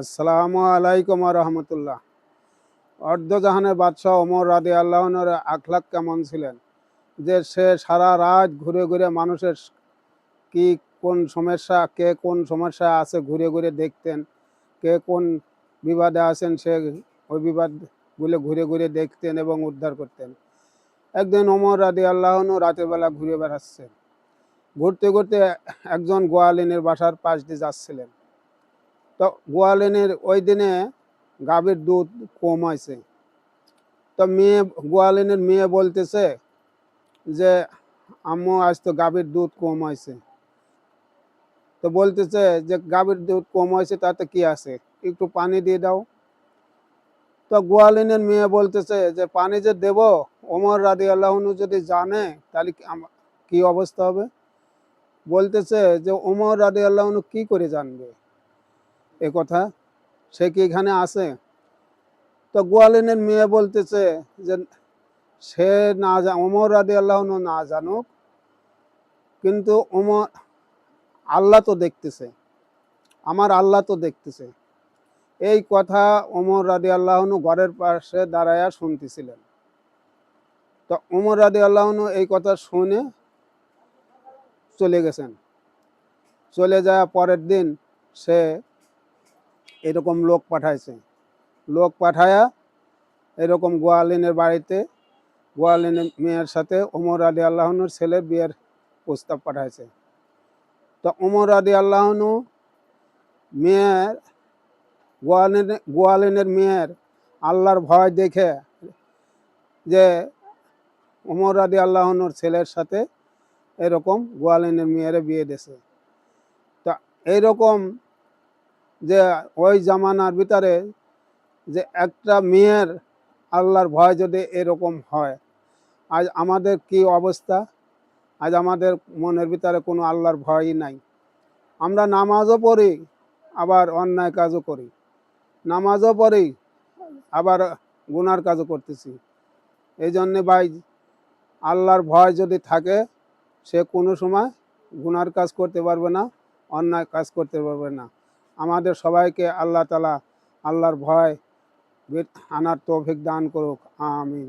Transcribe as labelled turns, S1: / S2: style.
S1: আসসালামু আলাইকুম রহমতুল্লাহ। অর্ধজাহানের বাদশাহ ওমর রাদে আল্লাহনের আখলাক কেমন ছিলেন? যে সে সারা রাত ঘুরে ঘুরে মানুষের কি কোন সমস্যা, কে কোন সমস্যা আছে ঘুরে ঘুরে দেখতেন, কে কোন বিবাদে আছেন সে ওই বিবাদগুলো ঘুরে ঘুরে দেখতেন এবং উদ্ধার করতেন। একদিন ওমর রাদি আল্লাহনও রাতের বেলা ঘুরে বেড়াচ্ছেন। ঘুরতে ঘুরতে একজন গোয়ালিনের বাসার পাশ দিয়ে যাচ্ছিলেন। তো গোয়ালিনের ওই দিনে গাভীর দুধ কম হয়েছে। তো মেয়ে, গোয়ালিনের মেয়ে বলতেছে যে, আম্মু, আজ তো গাভীর দুধ কম হয়েছে। তো বলতেছে যে, গাভীর দুধ কম হয়েছে, তাতে কি আছে? একটু পানি দিয়ে দাও। তো গোয়ালিনের মেয়ে বলতেছে যে, পানি যে দেব, ওমর রাদি আল্লাহনু যদি জানে, তাহলে কি অবস্থা হবে? বলতেছে যে, ওমর রাদি আল্লাহনু কি করে জানবে? এ কথা। সে কি এখানে আছে? তো গোয়ালিনের মেয়ে বলতেছে যে, সে না জা, ওমর রাদি আল্লাহ না জানুক, কিন্তু ওমর, আল্লাহ তো দেখতেছে। আমার আল্লাহ তো দেখতেছে। এই কথা ওমর রাদি আল্লাহনু ঘরের পাশে দাঁড়ায়া শুনতেছিলেন। তো ওমর রাদি আল্লাহনু এই কথা শুনে চলে গেছেন। চলে যাওয়া পরের দিন সে এরকম লোক পাঠাইছে। লোক পাঠায়া এরকম গোয়ালিনের বাড়িতে, গোয়ালিনের মেয়ের সাথে ওমর আলী আল্লাহনুর ছেলের বিয়ের প্রস্তাব পাঠাইছে। তো ওমর আলী আল্লাহনু মেয়ের গোয়ালিনের গোয়ালিনের মেয়ের আল্লাহর ভয় দেখে যে ওমর আলী আল্লাহনুর ছেলের সাথে এরকম গোয়ালিনের মেয়ের বিয়ে দিয়েছে। তা এইরকম যে ওই জামানার ভিতরে যে একটা মেয়ের আল্লাহর ভয় যদি এরকম হয়, আজ আমাদের কি অবস্থা? আজ আমাদের মনের ভিতরে কোনো আল্লাহর ভয়ই নাই। আমরা নামাজও পড়ি, আবার অন্যায় কাজও করি। নামাজও পড়ি, আবার গুনার কাজও করতেছি। এই জন্যে ভাই, আল্লাহর ভয় যদি থাকে, সে কোনো সময় গুনার কাজ করতে পারবে না, অন্যায় কাজ করতে পারবে না। আমাদের সবাইকে আল্লাহ তালা আল্লাহর ভয় আনার তৌফিক দান করুক। আমিন।